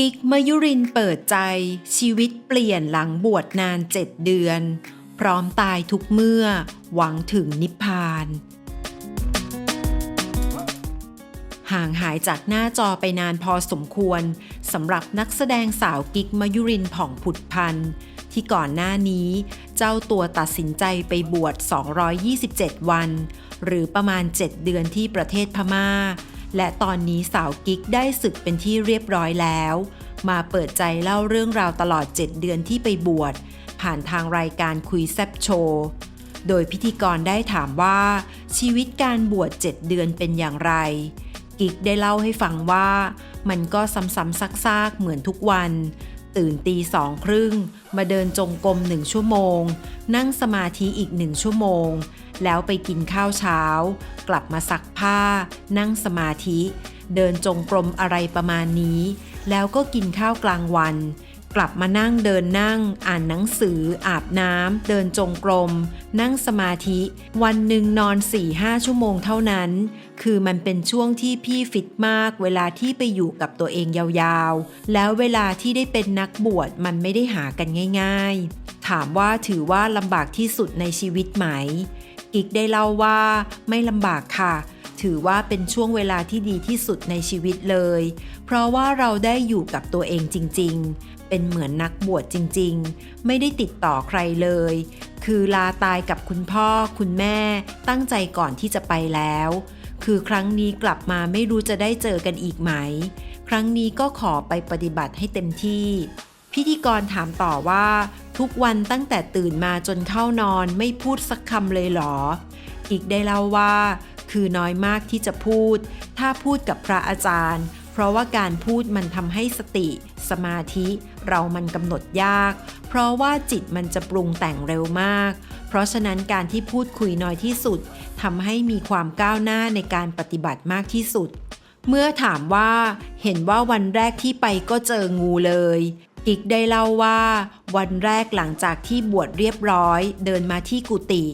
กิกมยุรินเปิดใจ ชีวิตเปลี่ยนหลังบวชนานเจ็ดเดือน พร้อมตายทุกเมื่อ หวังถึงนิพพาน ห่างหายจากหน้าจอไปนานพอสมควรสำหรับนักแสดงสาวกิกมยุรินผ่องผุดพันธ์ที่ก่อนหน้านี้เจ้าตัวตัดสินใจไปบวช 227 วัน หรือประมาณ 7 เดือนที่ประเทศพม่า และตอนนี้สาวกิกได้ศึกเป็นที่เรียบร้อยแล้ว มาเปิดใจเล่าเรื่องราวตลอด 7 เดือนที่ไปบวช ผ่านทางรายการคุยแซบโชว์ โดยพิธีกรได้ถามว่า ชีวิตการบวช 7 เดือนเป็นอย่างไร กิกได้เล่าให้ฟังว่า มันก็ซ้ำๆซากๆ เหมือนทุกวันตื่นตีสองครึ่ง มาเดินจงกรมหนึ่งชั่วโมง นั่งสมาธิอีกหนึ่งชั่วโมง แล้วไปกินข้าวเช้า กลับมาซักผ้า นั่งสมาธิ เดินจงกรมอะไรประมาณนี้ แล้วก็กินข้าวกลางวัน กลับมานั่งเดินนั่ง อ่านหนังสือ อาบน้ำเดินจงกรม นั่งสมาธิ วันหนึ่งนอน 4-5 ชั่วโมงเท่านั้น คือมันเป็นช่วงที่พี่ฟิตมากเวลาที่ไปอยู่กับตัวเองยาวๆ แล้วเวลาที่ได้เป็นนักบวชมันไม่ได้หากันง่าย ๆถามว่าถือว่าลำบากที่สุดในชีวิตไหม กิกได้เล่าว่าไม่ลำบากค่ะ ถือว่าเป็นช่วงเวลาที่ดีที่สุดในชีวิตเลย เพราะว่าเราได้อยู่กับตัวเองจริง ๆ เป็นเหมือนนักบวชจริง ๆ ไม่ได้ติดต่อใครเลย คือลาตายกับคุณพ่อคุณแม่ ตั้งใจก่อนที่จะไปแล้ว คือครั้งนี้กลับมาไม่รู้จะได้เจอกันอีกไหม ครั้งนี้ก็ขอไปปฏิบัติให้เต็มที่ พิธีกรถามต่อว่า ทุกวันตั้งแต่ตื่นมาจนเข้านอนไม่พูดสักคำเลยหรอ อีกได้เล่าว่า คือน้อยมากที่จะพูด ถ้าพูดกับพระอาจารย์ เพราะว่าการพูดมันทำให้สติ สมาธิ เรามันกำหนดยาก เพราะว่าจิตมันจะปรุงแต่งเร็วมาก เพราะฉะนั้นการที่พูดคุยน้อยที่สุดทำให้มีความก้าวหน้าในการปฏิบัติมากที่สุดเมื่อถามว่าเห็นว่าวันแรกที่ไปก็เจองูเลย กิกได้เล่าว่า วันแรกหลังจากที่บวชเรียบร้อย เดินมาที่กุฏิ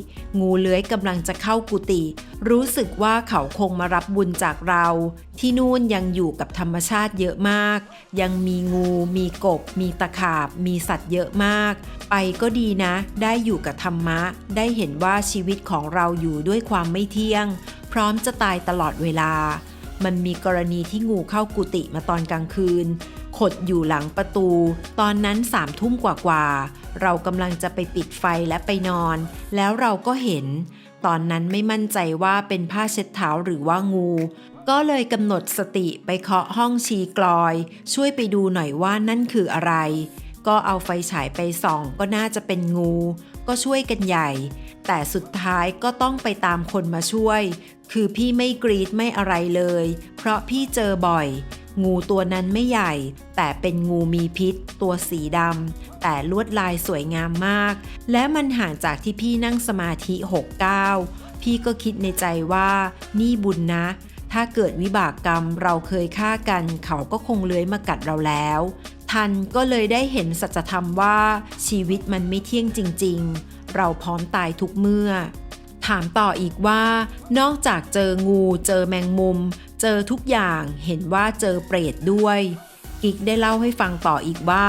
งูเลื้อยกำลังจะเข้ากุฏิรู้สึกว่าเขาคงมารับบุญจากเรา ที่นู่นยังอยู่กับธรรมชาติเยอะมาก ยังมีงู มีกบ มีตะขาบ มีสัตว์เยอะมาก ไปก็ดีนะ ได้อยู่กับธรรมะ ได้เห็นว่าชีวิตของเราอยู่ด้วยความไม่เที่ยง พร้อมจะตายตลอดเวลา มันมีกรณีที่งูเข้ากุฏิมาตอนกลางคืน ขดอยู่หลังประตู ตอนนั้นสามทุ่มกว่าๆ เรากำลังจะไปปิดไฟและไปนอน แล้วเราก็เห็น ตอนนั้นไม่มั่นใจว่าเป็นผ้าเช็ดเท้าหรือว่างู ก็เลยกำหนดสติไปเคาะห้องชีกลอย ช่วยไปดูหน่อยว่านั่นคืออะไร ก็เอาไฟฉายไปส่อง ก็น่าจะเป็นงู ก็ช่วยกันใหญ่ แต่สุดท้ายก็ต้องไปตามคนมาช่วย คือพี่ไม่กรีดไม่อะไรเลย เพราะพี่เจอบ่อย งูตัวนั้นไม่ใหญ่ แต่เป็นงูมีพิษ ตัวสีดำแต่ลวดลายสวยงามมาก และมันห่างจากที่พี่นั่งสมาธิ6ก้าพี่ก็คิดในใจว่า นี่บุญนะ ถ้าเกิดวิบากกรรมเราเคยฆ่ากัน เขาก็คงเลื้อยมากัดเราแล้วทันก็เลยได้เห็นสัจธรรมว่าชีวิตมันไม่เที่ยงจริง ๆ เราพร้อมตายทุกเมื่อ ถามต่ออีกว่า นอกจากเจองูเจอแมงมุม เจอทุกอย่างเห็นว่าเจอเปรตด้วย กิกได้เล่าให้ฟังต่ออีกว่า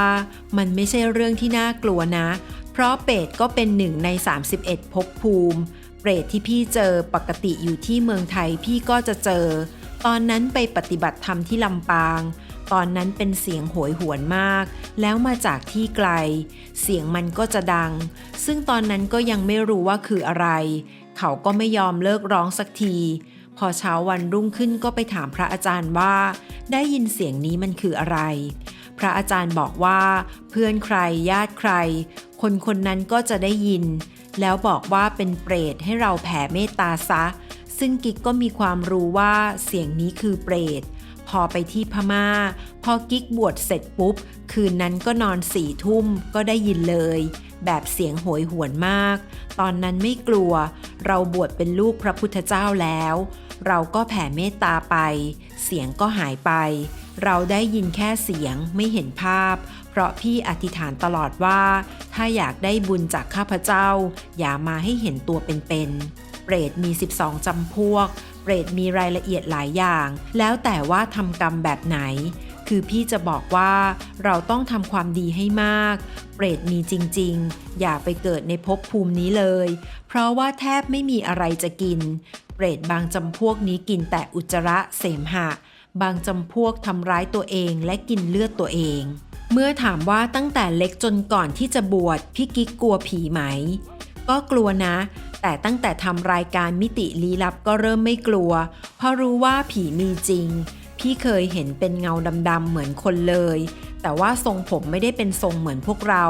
มันไม่ใช่เรื่องที่น่ากลัวนะ เพราะเปรตก็เป็นหนึ่งใน 31ภพภูมิ เปรตที่พี่เจอปกติอยู่ที่เมืองไทยพี่ก็จะเจอ ตอนนั้นไปปฏิบัติธรรมที่ลำปาง ตอนนั้นเป็นเสียงโหยหวนมาก แล้วมาจากที่ไกล เสียงมันก็จะดัง ซึ่งตอนนั้นก็ยังไม่รู้ว่าคืออะไร เขาก็ไม่ยอมเลิกร้องสักที พอเช้าวันรุ่งขึ้นก็ไปถามพระอาจารย์ว่า ได้ยินเสียงนี้มันคืออะไร พระอาจารย์บอกว่า เพื่อนใครญาติใคร คนคนนั้นก็จะได้ยิน แล้วบอกว่าเป็นเปรตให้เราแผ่เมตตาซะ ซึ่งกิ๊กก็มีความรู้ว่าเสียงนี้คือเปรตพอไปที่พมา่า พอกิ๊กบวชเสร็จปุ๊บ คืนนั้นก็นอนสี่ทุ่มก็ได้ยินเลย แบบเสียงโหยหวนมาก ตอนนั้นไม่กลัว เราบวชเป็นลูกพระพุทธเจ้าแล้ว เราก็แผ่เมตตาไป เสียงก็หายไป เราได้ยินแค่เสียงไม่เห็นภาพ เพราะพี่อธิษฐานตลอดว่า ถ้าอยากได้บุญจากข้าพเจ้า อย่ามาให้เห็นตัวเป็นๆเปรตมี 12จำพวก เปรตมีรายละเอียดหลายอย่าง แล้วแต่ว่าทำกรรมแบบไหน คือพี่จะบอกว่าเราต้องทำความดีให้มาก เปรตมีจริง ๆ อย่าไปเกิดในภพภูมินี้เลย เพราะว่าแทบไม่มีอะไรจะกิน เปรตบางจำพวกนี้กินแต่อุจจาระเสมหะ บางจำพวกทำร้ายตัวเองและกินเลือดตัวเอง เมื่อถามว่าตั้งแต่เล็กจนก่อนที่จะบวชพี่กิ๊กกลัวผีไหม ก็กลัวนะ แต่ตั้งแต่ทำรายการมิติลี้ลับก็เริ่มไม่กลัว เพราะรู้ว่าผีมีจริง พี่เคยเห็นเป็นเงาดำๆเหมือนคนเลย แต่ว่าทรงผมไม่ได้เป็นทรงเหมือนพวกเรา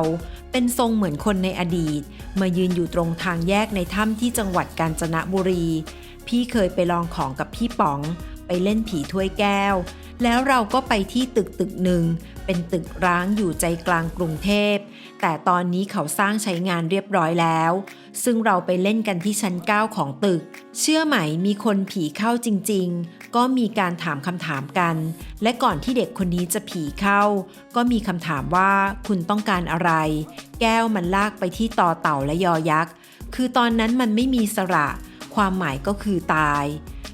เป็นทรงเหมือนคนในอดีต มายืนอยู่ตรงทางแยกในถ้ำที่จังหวัดกาญจนบุรี พี่เคยไปลองของกับพี่ป๋อง ไปเล่นผีถ้วยแก้ว แล้วเราก็ไปที่ตึกตึกหนึ่ง เป็นตึกร้างอยู่ใจกลางกรุงเทพ แต่ตอนนี้เขาสร้างใช้งานเรียบร้อยแล้ว ซึ่งเราไปเล่นกันที่ชั้น 9 ของตึก เชื่อไหมมีคนผีเข้าจริง ๆ ก็มีการถามคำถามกัน และก่อนที่เด็กคนนี้จะผีเข้า ก็มีคำถามว่าคุณต้องการอะไร แก้วมันลากไปที่ต่อเต่าและยอยักษ์ คือตอนนั้นมันไม่มีสระ ความหมายก็คือตาย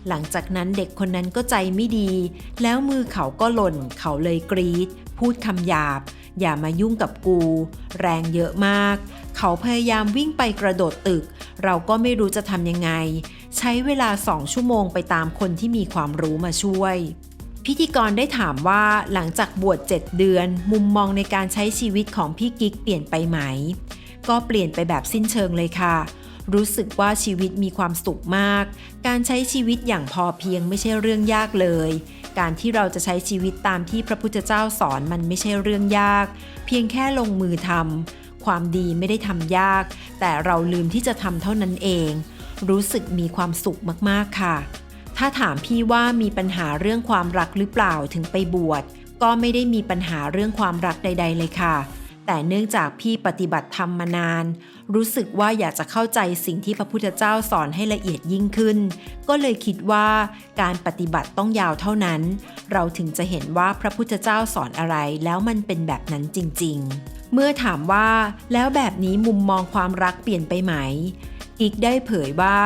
หลังจากนั้นเด็กคนนั้นก็ใจไม่ดี แล้วมือเขาก็หล่น เขาเลยกรีด พูดคำหยาบ อย่ามายุ่งกับกู แรงเยอะมาก เขาพยายามวิ่งไปกระโดดตึก เราก็ไม่รู้จะทำยังไง ใช้เวลาสองชั่วโมงไปตามคนที่มีความรู้มาช่วยพิธีกรได้ถามว่าหลังจากบวช 7 เดือน มุมมองในการใช้ชีวิตของพี่กิ๊กเปลี่ยนไปไหม ก็เปลี่ยนไปแบบสิ้นเชิงเลยค่ะ รู้สึกว่าชีวิตมีความสุขมาก การใช้ชีวิตอย่างพอเพียงไม่ใช่เรื่องยากเลย การที่เราจะใช้ชีวิตตามที่พระพุทธเจ้าสอนมันไม่ใช่เรื่องยาก เพียงแค่ลงมือทำความดีไม่ได้ทำยาก แต่เราลืมที่จะทำเท่านั้นเอง รู้สึกมีความสุขมากๆค่ะ ถ้าถามพี่ว่ามีปัญหาเรื่องความรักหรือเปล่าถึงไปบวชก็ไม่ได้มีปัญหาเรื่องความรักใด ๆ เลยค่ะ แต่เนื่องจากพี่ปฏิบัติธรรมมานาน รู้สึกว่าอยากจะเข้าใจสิ่งที่พระพุทธเจ้าสอนให้ละเอียดยิ่งขึ้น ก็เลยคิดว่าการปฏิบัติต้องยาวเท่านั้น เราถึงจะเห็นว่าพระพุทธเจ้าสอนอะไรแล้วมันเป็นแบบนั้นจริง ๆ เมื่อถามว่าแล้วแบบนี้มุมมองความรักเปลี่ยนไปไหมอีกได้เผยว่า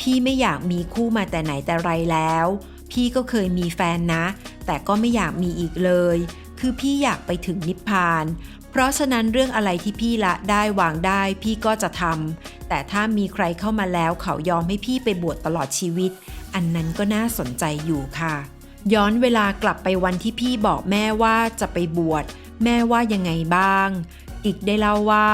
พี่ไม่อยากมีคู่มาแต่ไหนแต่ไรแล้ว พี่ก็เคยมีแฟนนะ แต่ก็ไม่อยากมีอีกเลย คือพี่อยากไปถึงนิพพาน เพราะฉะนั้นเรื่องอะไรที่พี่ละได้วางได้พี่ก็จะทำแต่ถ้ามีใครเข้ามาแล้วเขายอมให้พี่ไปบวชตลอดชีวิต อันนั้นก็น่าสนใจอยู่ค่ะ ย้อนเวลากลับไปวันที่พี่บอกแม่ว่าจะไปบวชแม่ว่ายังไงบ้าง อีกได้เล่าว่า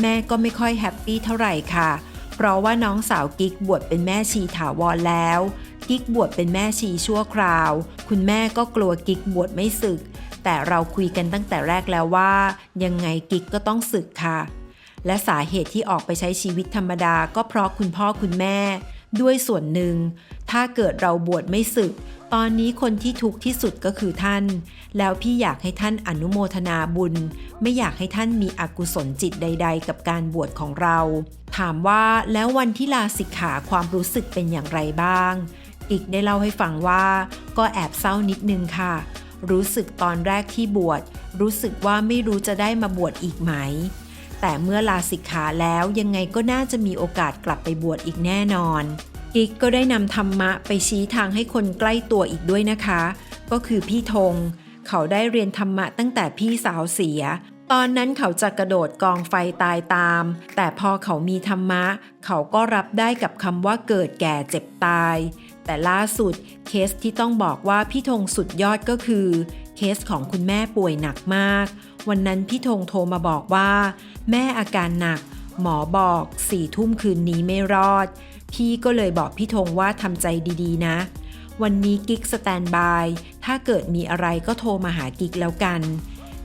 แม่ก็ไม่ค่อยแฮปปี้เท่าไหร่ค่ะ เพราะว่าน้องสาวกิ๊กบวชเป็นแม่ชีถาวรแล้ว กิ๊กบวชเป็นแม่ชีชั่วคราว คุณแม่ก็กลัวกิ๊กบวชไม่สึก แต่เราคุยกันตั้งแต่แรกแล้วว่า ยังไงกิ๊กก็ต้องสึกค่ะ และสาเหตุที่ออกไปใช้ชีวิตธรรมดาก็เพราะคุณพ่อคุณแม่ ด้วยส่วนหนึ่ง ถ้าเกิดเราบวชไม่สึก ตอนนี้คนที่ทุกข์ที่สุดก็คือท่าน แล้วพี่อยากให้ท่านอนุโมทนาบุญ ไม่อยากให้ท่านมีอกุศลจิตใด ๆ กับการบวชของเรา ถามว่าแล้ววันที่ลาสิกขาความรู้สึกเป็นอย่างไรบ้างอีกได้เล่าให้ฟังว่าก็แอบเศร้านิดนึงค่ะ รู้สึกตอนแรกที่บวช รู้สึกว่าไม่รู้จะได้มาบวชอีกไหม แต่เมื่อลาสิกขาแล้วยังไงก็น่าจะมีโอกาสกลับไปบวชอีกแน่นอนกิกก็ได้นำธรรมะไปชี้ทางให้คนใกล้ตัวอีกด้วยนะคะ ก็คือพี่ธง เขาได้เรียนธรรมะตั้งแต่พี่สาวเสีย ตอนนั้นเขาจะกระโดดกองไฟตายตาม แต่พอเขามีธรรมะ เขาก็รับได้กับคำว่าเกิดแก่เจ็บตาย แต่ล่าสุดเคสที่ต้องบอกว่าพี่ธงสุดยอดก็คือ เคสของคุณแม่ป่วยหนักมาก วันนั้นพี่ธงโทรมาบอกว่า แม่อาการหนัก หมอบอกสี่ทุ่มคืนนี้ไม่รอด พี่ก็เลยบอกพี่ธงว่าทำใจดีๆ นะ วันนี้กิ๊กสแตนบาย ถ้าเกิดมีอะไรก็โทรมาหากิ๊กแล้วกัน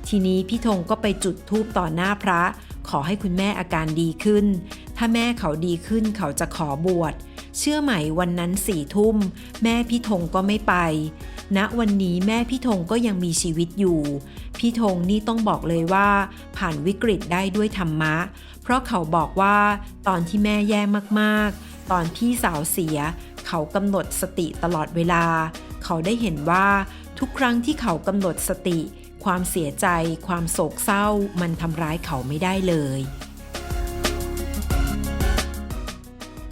ทีนี้พี่ธงก็ไปจุดธูปต่อหน้าพระ ขอให้คุณแม่อาการดีขึ้น ถ้าแม่เขาดีขึ้นเขาจะขอบวช เชื่อไหมวันนั้นสี่ทุ่ม แม่พี่ธงก็ไม่ไป ณวันนี้แม่พี่ธงก็ยังมีชีวิตอยู่ พี่ธงนี่ต้องบอกเลยว่า ผ่านวิกฤตได้ด้วยธรรมะ เพราะเขาบอกว่าตอนที่แม่แย่มากๆ ตอนพี่สาวเสีย เขากำหนดสติตลอดเวลา เขาได้เห็นว่าทุกครั้งที่เขากำหนดสติ ความเสียใจ ความโศกเศร้า มันทำร้ายเขาไม่ได้เลย